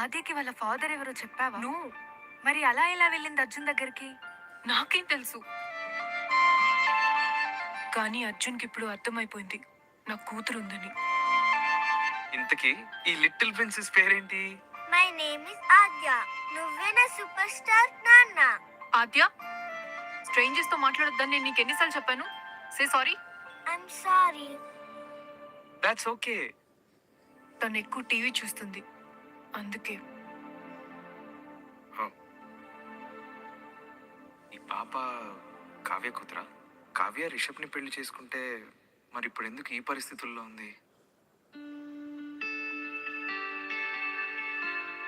ఆద్యకి వాళ్ళ ఫాదర్ ఎవరో చెప్పావా? నువ్వు మరి అలా ఎలా వెళ్ళింది అర్జున్ దగ్గరికి? నాకేం తెలుసు. కానీ అర్జున్కి ఇప్పుడు అర్థమైపోయింది. నా కూతురు ఉందని. ఇంతకీ ఈ లిటిల్ ప్రిన్సెస్ పేరేంటి? మై నేమ్ ఇస్ ఆద్య నువ్వే నా సూపర్ స్టార్ నాన్న. ఆద్య స్ట్రేంజర్స్తో మాట్లాడొద్దని నేను నీకు ఎన్నిసార్లు చెప్పాను? Say sorry. I'm sorry that's okay తను ఎక్కువ టీవీ చూస్తుంది. అందుకే. ఈ పాప కావ్య కూతురా? కావ్య రిషబ్ని పెళ్ళి చేసుకుంటే మరి ఇప్పుడు ఎందుకు ఈ పరిస్థితుల్లో ఉంది?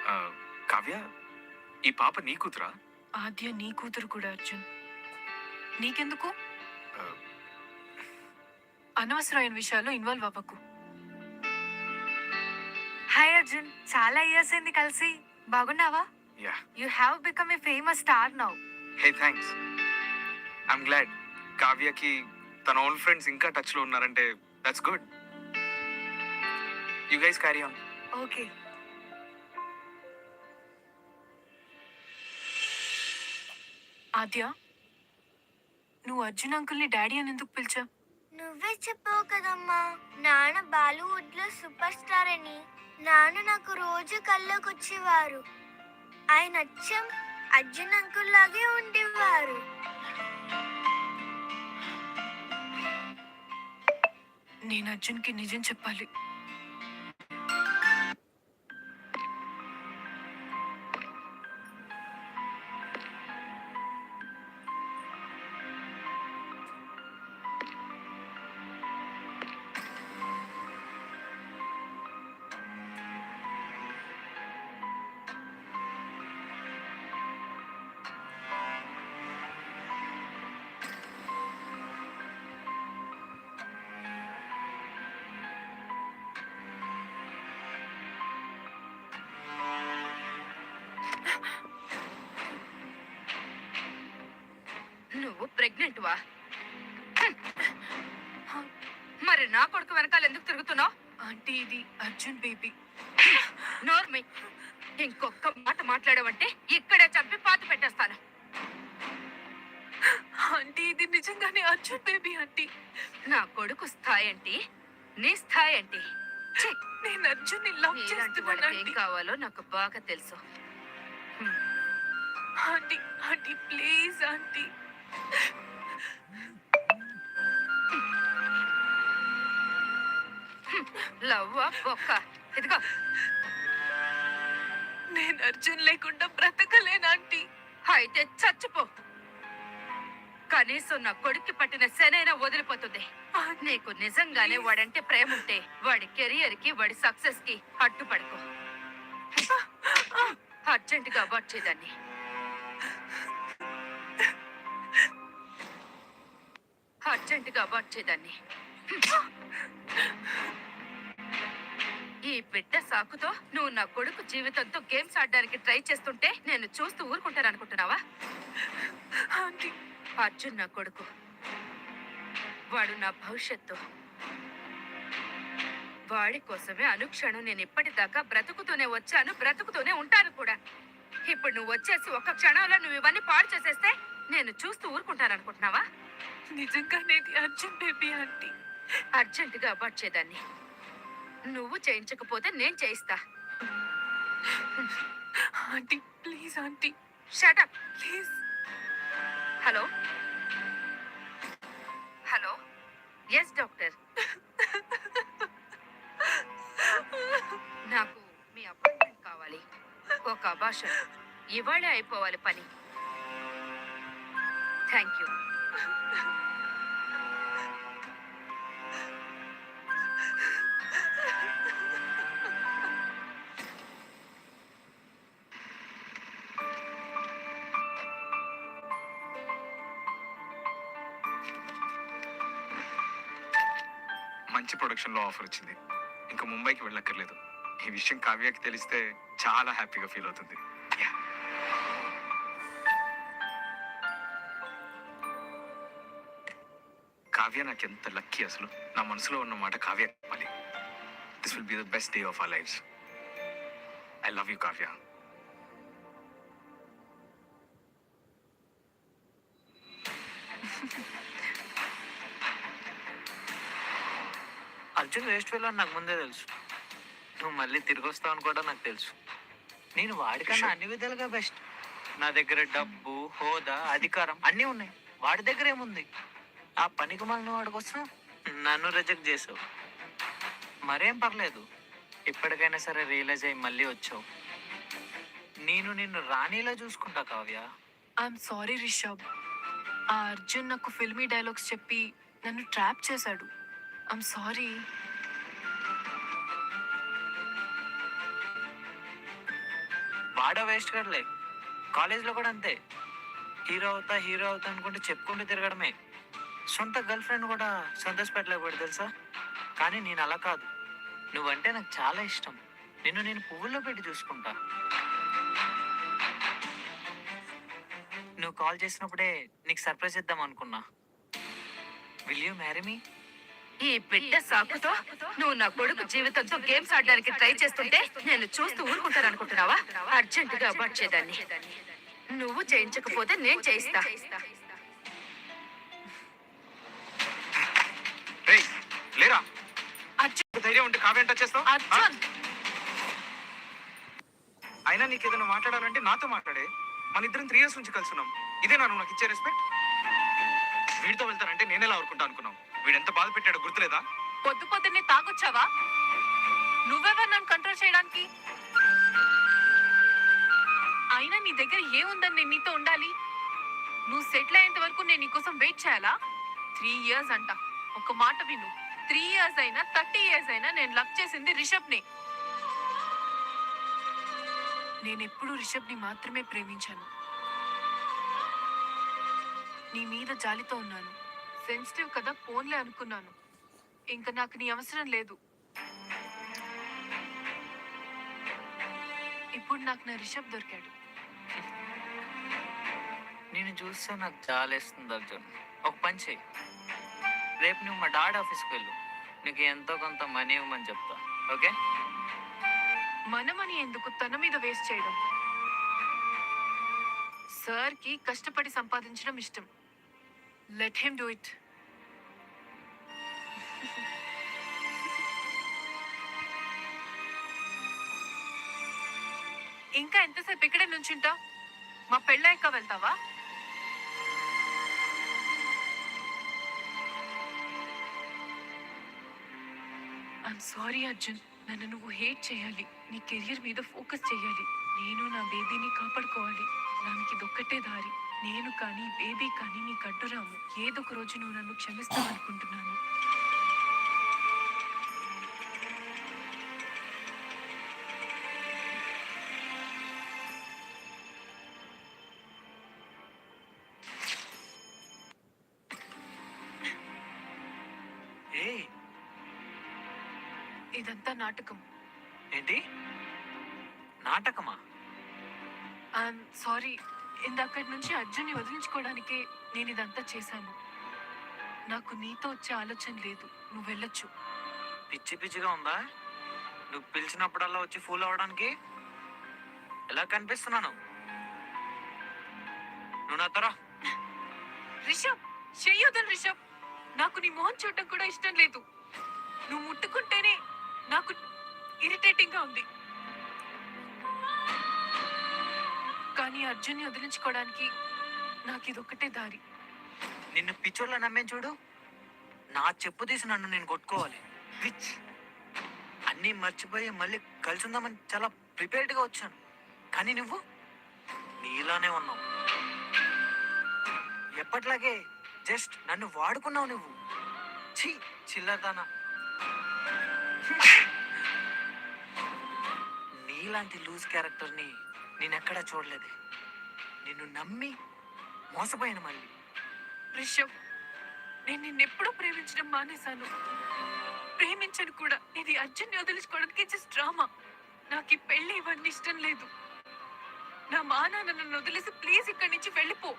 ఆ, కావ్య ఈ పాప నీ కూతురా? ఆద్య నీ కూతురు కూడా అర్జున్. నీకెందుకు? అనవసరమైన విషయాల్లో ఇన్వాల్వ్ అవ్వకు. హాయ్ అర్జున్. చాలా ఇయర్స్ అయింది కలిసి. బాగున్నావా? Yeah you have become a famous star now hey thanks I'm glad కావ్యకి తన ఓన్ ఫ్రెండ్స్ ఇంకా టచ్లో ఉన్నారంటే that's good you guys carry on okay Aadya నువ్వు అర్జున్ అంకుల్ని డాడీ అని ఎందుకు పిలిచా నువ్వే చెప్పావు కదమ్మా. నాన్న బాలీవుడ్లో సూపర్ స్టార్ అని. నాన్న నాకు రోజు కళ్ళకొచ్చేవారు. వచ్చేవారు ఆయన అచ్చం అర్జున్ అంకుల్ లాగే ఉండేవారు. నేను అర్జున్కి నిజం చెప్పాలి. ప్రెగ్నెంట్ వా మరి నా కొడుకు వెనకాల ఎందుకు తిరుగుతున్నావు? ఆంటీ ఇది అర్జున్ బేబీ. నోర్మి ఇంకొక మాట మాట్లాడవంటే ఇక్కడే చంపి పాతి పెట్టేస్తాను. ఆంటీ ఇది నిజంగానే అర్జున్ బేబీ ఆంటీ. నా కొడుకు స్థాయి ఏంటి? నీ స్థాయి ఛీ, నేను అర్జున్ లవ్ చేస్తున్నాను ఏం కావాలో నాకు బాగా తెలుసు. Aunty aunty please aunty. లవ్వా బొక్క. ఇదిగో. నేను అర్జున్ లేకుండా బ్రతకలేను ఆంటీ. అయితే చచ్చిపో. కనీసం నా కొడుక్కి పట్టిన శనైనా వదిలిపోతుంది. నీకు నిజంగానే వాడంటే ప్రేమ ఉంటే వాడి కెరియర్కి వాడి సక్సెస్కి అడ్డుపడుకో అర్జెంట్గా అవార్డ్ చేయదాన్ని అర్జెంట్గా అవార్డ్ చేయదాన్ని. ఈ బిడ్డ సాకుతో నువ్వు నా కొడుకు జీవితంతో గేమ్స్ ఆడడానికి ట్రై చేస్తుంటే నేను చూస్తూ ఊరుకుంటాను అనుకుంటున్నావా ఆంటీ. అర్జున్ నా కొడుకు. వాడు నా భవిష్యత్తు. వాడి కోసమే అనుక్షణం నేను ఇప్పటిదాకా బ్రతుకుతూనే వచ్చాను బ్రతుకుతూనే ఉంటాను కూడా. ఇప్పుడు నువ్వు వచ్చేసి ఒక్క క్షణంలో నువ్వు ఇవన్నీ పాడు చేసేస్తే నేను చూస్తూ ఊరుకుంటాను అనుకుంటున్నావా నిజంగానే ఇది అర్జున్ బేబీ ఆంటీ. అర్జెంటుగా అవార్డ్ చేదాన్ని నువ్వు చేయించకపోతే నేను చేయిస్తా. Aunty please aunty. Shut up please. Hello. Hello. Yes doctor. నాకు మీ అపాయింట్మెంట్ కావాలి. ఒక అభాషణ ఇవాళే అయిపోవాలి పని. థ్యాంక్ యూ మంచి ప్రొడక్షన్లో ఆఫర్ వచ్చింది ఇంకా ముంబైకి వెళ్ళక్కర్లేదు. ఈ విషయం కావ్యకి తెలిస్తే చాలా హ్యాపీగా ఫీల్ అవుతుంది. కావ్య నాకు ఎంత లక్కీ అసలు? నా మనసులో ఉన్న మాట కావ్య చెప్పాలి. This will be the best day of our lives I I love you Kavya. Arjun waste వెళ్ళని నాకు ముందే తెలుసు. నువ్వు మళ్ళీ తిరిగి వస్తావు అని కూడా నాకు తెలుసు. నేను వాడికన్నా అన్ని విధాలుగా బెస్ట్ నా దగ్గర డబ్బు హోదా అధికారం అన్నీ ఉన్నాయి. వాడి దగ్గర ఏముంది? ఆ పనికి మళ్ళీ వాడి కోసం నన్ను రిజెక్ట్ చేసావు. మరేం పర్లేదు. ఇప్పటికైనా సరే రియలైజ్ అయ్యి మళ్ళీ వచ్చావు. నేను నిన్ను రాణిలా చూసుకుంటా కావ్య. ఐఎమ్ సారీ రిషబ్ ఆ అర్జున్ నాకు ఫిల్మీ డైలాగ్స్ చెప్పి నన్ను ట్రాప్ చేశాడు. ఐఎమ్ సారీ వాడా వేస్ట్ గడలే కాలేజ్లో కూడా అంతే. హీరో అవుతా హీరో అవుతా అనుకుంటే చెప్పుకుంటూ తిరగడమే. సొంత గర్ల్ ఫ్రెండ్ కూడా సంతోషపెట్టలేకపోయాడు తెలుసా? కానీ నేను అలా కాదు. నువ్వంటే నాకు చాలా ఇష్టం. నిన్ను నేను పువ్వుల్లో పెట్టి చూసుకుంటా. నువ్వు కాల్ చేసినప్పుడే నీకు సర్ప్రైజ్ ఇద్దాం అనుకున్నా. విల్ యూ మ్యారీ మీ ఈ బిడ్డ సాకుతో నువ్వు నా కొడుకు జీవితంతో గేమ్స్ ఆడడానికి ట్రై చేస్తుంటే నేను చూస్తూ ఊరుకుంటాను అనుకుంటున్నావా అర్జెంట్గా అబార్ట్ నువ్వు చేయించకపోతే నేను చేయిస్తా. లేరా? ధైర్యం ఉంటే ఎంత చేస్తావు? అయినా నీకు ఏదైనా మాట్లాడాలంటే నాతో మాట్లాడే. మన ఇద్దరం త్రీ ఇయర్స్ నుంచి కలుసున్నాం ఇదే నువ్వు నాకు ఇచ్చే రెస్పెక్ట్ వీడితో వెళ్తానంటే నేను ఎలా ఊరుకుంటా అనుకున్నావు? వీడు ఎంత బాధ పెట్టాడో గుర్తులేదా? పొద్దు పొద్దున్నే తాగొచ్చావా? నువ్వెవరు నన్ను కంట్రోల్ చేయడానికి? అయినా నీ దగ్గర ఏముందని నేను నీతో ఉండాలి? నువ్వు సెటిల్ అయ్యేంత వరకు నేను నీకోసం వెయిట్ చేయాలా? త్రీ ఇయర్స్ అంట. ఒక మాట విను. త్రీ ఇయర్స్ అయినా థర్టీ ఇయర్స్ అయినా నేను లవ్ చేసింది రిషబ్ని. నేను ఎప్పుడు రిషబ్ని మాత్రమే ప్రేమించాను. నీ మీద జాలితో ఉన్నాను. సెన్సిటివ్ కదా ఫోన్లే అనుకున్నాను. ఇంకా నాకు నీ అవసరం లేదు. ఇప్పుడు నాకు నా రిషబ్ దొరికాడు. నేను చూస్తే నాకు జాలేస్తుంది అర్జున్. ఒక పని చేయి. రేపు నువ్వు మా డాడీ ఆఫీస్కి వెళ్ళు. నీకు ఎంతో కొంత మనీ ఇవ్వమని చెప్తా ఓకే? మనమని ఎందుకు తన మీద వేస్ట్ చేయడం? సార్కి కష్టపడి సంపాదించడం ఇష్టం. లెట్ హిమ్ డూ ఇట్ ఇంకా ఎంతసేపు ఇక్కడే నుంచుంటావు? మా పెళ్ళాక వెళ్తావా? ఐఎమ్ సారీ అర్జున్ నన్ను నువ్వు హేట్ చేయాలి. నీ కెరియర్ మీద ఫోకస్ చేయాలి. నేను నా బేబీని కాపాడుకోవాలి. దానికి దొక్కటే దారి. నేను కానీ బేబీ కానీ నీకు అడ్డురాము ఏదో ఒక రోజు నువ్వు నన్ను క్షమిస్తావనుకుంటున్నాను. ఇదంతా నాటకం. ఏంటి? నాటకమా? I'm sorry. ఇందాకటి నుంచి అర్జున్ని వదిలించుకోవడానికి నేను ఇదంతా చేశాను. నాకు నీతో వచ్చే ఆలోచన లేదు. నువ్వు వెళ్ళొచ్చు. పిచ్చి పిచ్చిగా ఉందా? నువ్వు పిలిచినప్పుడల్లా వచ్చి ఫూల్ అవ్వడానికి ఎలా కనిపిస్తున్నాను? నువ్వు నాతోరా రిషబ్ చెయ్యొద్దు రిషబ్. నాకు నీ మొహం చూడటం కూడా ఇష్టం లేదు. నువ్వు ముట్టుకుంటేనే నాకు ఇరిటేటింగ్గా ఉంది. కానీ అర్జున్ని వదిలించుకోవడానికి నాకు ఇదొక్కటే దారి. నిన్ను పిచ్చోళ్ళ నమ్మే చూడు. నా చెప్పు తీసి నన్ను నేను కొట్టుకోవాలి. పిచ్. అన్నీ మర్చిపోయి మళ్ళీ కలిసి ఉందామని చాలా ప్రిపేర్డ్గా వచ్చాను. కానీ నువ్వు? నీలానే ఉన్నావు. ఎప్పట్లాగే జస్ట్ నన్ను వాడుకున్నావు నువ్వు. ఛీ చిల్లరదానా. నీలాంటి లూజ్ క్యారెక్టర్ని నేనెక్కడా చూడలేదు. నిన్ను నమ్మి మోసపోయాను మళ్ళీ. రిషబ్ నేను నిన్నెప్పుడూ ప్రేమించడం మానేశాను. ప్రేమించను కూడా. ఇది అర్జున్ని వదిలించుకోవడానికి జస్ట్ డ్రామా నాకు ఈ పెళ్ళి ఇవన్నీ ఇష్టం లేదు. నా మా నాన్న నన్ను వదిలేసి ప్లీజ్ ఇక్కడి నుంచి వెళ్ళిపో.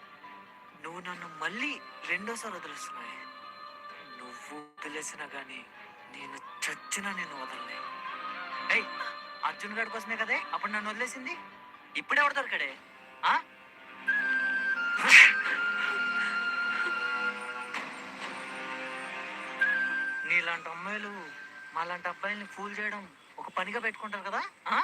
నువ్వు నన్ను మళ్ళీ రెండోసారి వదిలేస్తున్నాయి నువ్వు వదిలేసినా కానీ నేను చచ్చినా నేను వదలలేను ఏయ్ అర్జున్ గారి కోసమే కదే? అప్పుడు నన్ను వదిలేసింది? ఇప్పుడు ఎవరు దొరకడే? ఆ? నీలాంటి అమ్మాయిలు మాలాంటి అబ్బాయిల్ని ఫూల్ చేయడం ఒక పనిగా పెట్టుకుంటారు కదా? ఆ?